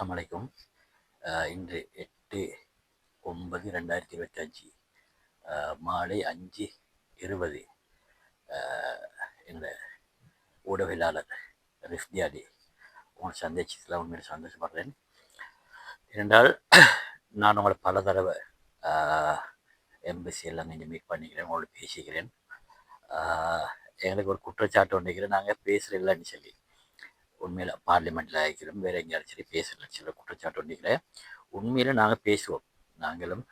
அஸ்ஸலாமு அலைக்கும். இன்று எட்டு ஒன்பது ரெண்டாயிரத்தி இருபத்தி அஞ்சு மாலை அஞ்சு இருபது இந்த ஊடகவியலாளர் ரிஃப்தியாடி உங்களை சந்திச்சதில் உண்மையில சந்தோஷப்படுறேன் இரண்டால் நான் உங்களை பல தடவை எம்பசி எல்லாம் இங்கே மீட் பண்ணிக்கிறேன் உங்களோட பேசிக்கிறேன். எங்களுக்கு ஒரு குற்றச்சாட்டு ஒன்றுக்கிறேன் நாங்கள் பேசுகிறதில்லன்னு சொல்லி. உண்மையில் பார்லிமெண்ட்டில் ஆகிக்கிறோம் வேறு எங்கேயாலும் சரி பேசுகிறேன் சில குற்றச்சாட்டு ஒன்றுக்கிறேன் உண்மையில் நாங்கள் பேசுவோம். நாங்களும்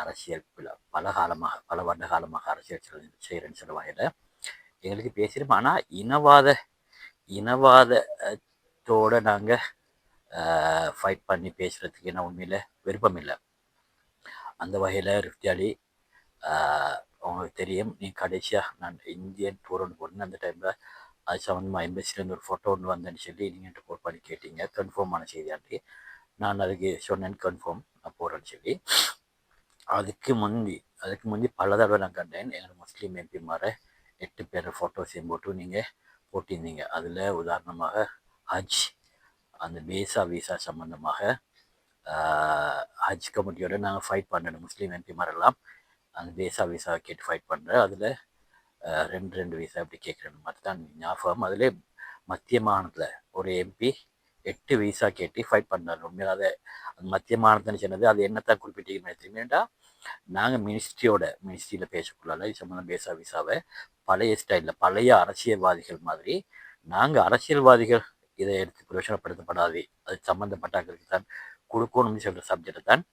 அரசியல் பல- காலமாக பல வருட காலமாக அரசியல் செல் செய்கிறேன்னு சில வகையில் எங்களுக்கு பேசுகிறோம் ஆனால் இனவாத இனவாதத்தோடு நாங்கள் ஃபைட் பண்ணி பேசுகிறதுக்கு என்ன உண்மையில் விருப்பம் இல்லை. அந்த வகையில் ரிஃப்தியாலி உங்களுக்கு தெரியும் நீ கடைசியாக நான் இந்தியன் டூர் ஒன்று அந்த டைமில் அது சம்மந்தமாக எம்பசிலேருந்து ஒரு ஃபோட்டோ ஒன்று வந்தேன்னு சொல்லி நீங்கள் ரிப்போர்ட் பண்ணி கேட்டீங்க. கன்ஃபார்மான செய்தியாண்டி நான் அதுக்கு சொன்னேன் கன்ஃபார்ம் நான் போகிறேன்னு சொல்லி. அதுக்கு முந்தி அதுக்கு முந்தி பல தடவை நான் கண்டேன். எங்கள் முஸ்லீம் எம்பிமாரை எட்டு பேர் ஃபோட்டோஸையும் போட்டு நீங்கள் போட்டிருந்தீங்க. அதில் உதாரணமாக ஹஜ் அந்த பேசா வீசா சம்மந்தமாக ஹஜ் கமிட்டியோட நாங்கள் ஃபைட் பண்ணணும் முஸ்லீம் எம்பிமாரெல்லாம் அந்த பேசா வீசாவை கேட்டு ஃபைட் பண்ணுறேன் அதில் ரெண்டு ரெண்டு வீசா எப்படி கேட்குறேன் மட்டும் ஞாபகம். அதிலே மத்திய மாநிலத்தில் ஒரு எம்பி எட்டு வீசா கேட்டு ஃபைட் பண்ணார். உண்மையில அதை அது மத்திய மாநிலத்தின்னு சொன்னது அது என்னத்தான் குறிப்பிட்டீங்கன்னு தெரியுமேண்டா நாங்கள் மினிஸ்ட்ரியோட மினிஸ்ட்ரியில் பேசக்குள்ளால இது சம்மந்தம் பேசா விசாவை. பழைய ஸ்டைலில் பழைய அரசியல்வாதிகள் மாதிரி நாங்கள் அரசியல்வாதிகள் இதை எடுத்து பிரயோஜனப்படுத்தப்படாது அது சம்மந்தப்பட்டாக்களுக்கு தான் கொடுக்கணும்னு சொல்கிற சப்ஜெக்டை தான்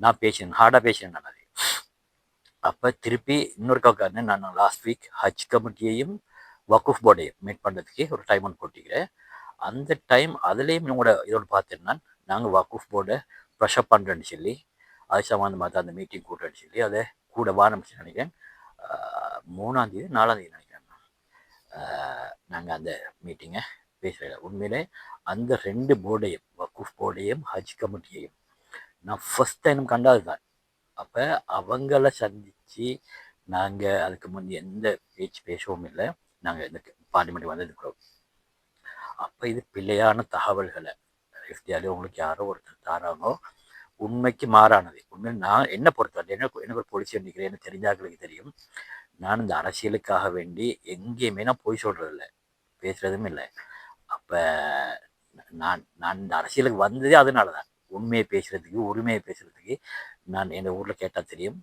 நான் பேசினேன். ஹார்டாக பேசினேன் நான் அது. அப்போ திருப்பி இன்னொருக்கா உட்காந்து நான் லாஸ்ட் வீக் ஹஜ் கமிட்டியையும் வக்குஃப் போர்டையும் மீட் பண்ணுறதுக்கு ஒரு டைம் ஒன்று போட்டிக்கிறேன் அந்த டைம் அதுலேயும் என்னோட இதோட பார்த்தேன்னா நாங்கள் வக்குஃப் போர்டை ப்ரெஷப் பண்ணுறேன்னு சொல்லி அது சம்மந்தமாக தான் அந்த மீட்டிங் கூட்டுறேன்னு சொல்லி அதை கூட வாரமிச்சு நினைக்கிறேன். மூணாந்தேதி நாலாந்தேதி நினைக்கிறேன் நாங்கள் அந்த மீட்டிங்கை பேசுகிறேன் உண்மையிலே அந்த ரெண்டு போர்டையும் வக்குஃப் போர்டையும் ஹஜ் கமிட்டியையும் நான் ஃபஸ்ட் டைம் கண்டாது தான் அப்போ அவங்கள சந்தித்து நாங்கள் அதுக்கு முன் எந்த பேச்சு பேசவும் இல்லை. நாங்கள் இந்த பார்லிமெண்ட் வந்ததுக்குறோம் அப்போ இது பிள்ளையான தகவல்களை. எஃப்டிஆர் உங்களுக்கு யாரோ ஒருத்தர் தாராங்களோ உண்மைக்கு மாறானது. உண்மையில் நான் என்ன பொறுத்தவரை எனக்கு எனக்கு ஒரு பொலிசி நிற்கிறேன் எனக்கு தெரிஞ்சாக்களுக்கு தெரியும். நான் இந்த அரசியலுக்காக வேண்டி எங்கேயுமே நான் போய் சொல்கிறதில்ல பேசுகிறதும் இல்லை. அப்போ நான் நான் இந்த அரசியலுக்கு வந்ததே அதனால தான் உண்மையை பேசுகிறதுக்கு உரிமையை பேசுகிறதுக்கு நான் எங்கள் ஊரில் கேட்டால் தெரியும்.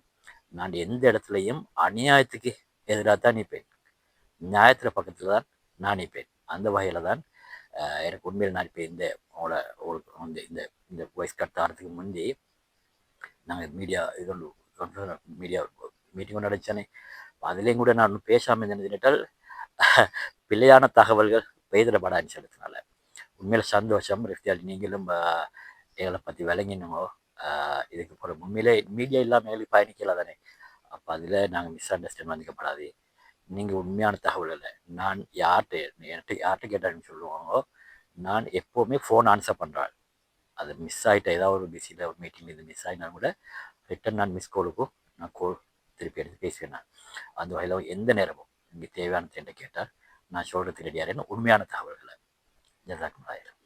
நான் எந்த இடத்துலையும் அநியாயத்துக்கு எதிராக தான் நிற்பேன். நியாயத்தில் பக்கத்தில் தான் நான் நிற்பேன். அந்த வகையில் தான் எனக்கு உண்மையில் நான் இப்போ இந்த உங்களோட உங்களுக்கு இந்த இந்த வாய்ஸ் கட் ஆகிறதுக்கு முந்தி நாங்கள் மீடியா இது மீடியா மீட்டிங் ஒன்று நடச்சானே அதுலேயும் கூட நான் பேசாமல் இருந்ததுட்டால் பிள்ளையான தகவல்கள் பெய்திடப்படாதுன்னு சொல்லிட்டனால உண்மையில் சந்தோஷம் ரெஃப்டியால் நீங்களும் அஹ், எங்களை பற்றி விளங்கினோங்க இதுக்கு அப்புறம் உண்மையிலே மீடியா இல்லாமல் எங்களுக்கு பயணிக்கலாம் தானே அப்போ அதில் நாங்கள் மிஸ் அண்டர்ஸ்டாண்ட் பண்ணிக்கப்படாது நீங்கள் உண்மையான தகவல் இல்லை நான் யார்கிட்ட என்கிட்ட யார்கிட்ட கேட்டாங்கன்னு சொல்லுவாங்களோ நான் எப்போவுமே ஃபோன் ஆன்சர் பண்ணுறாள் அது மிஸ் ஆகிட்ட ஏதாவது ஒரு பிஸியில் ஒரு மீட்டிங் இது மிஸ் ஆகினா கூட ரிட்டன் நான் மிஸ் கோலுக்கும் நான் கோல் திருப்பி எடுத்து பேசுவேன் நான். அந்த வகையில் எந்த நேரமும் இங்கே தேவையானது என்று கேட்டால் நான் சொல்கிறதுக்கு ரெடியாக உண்மையான தகவல்களை ஜசாக்குமாயிரம்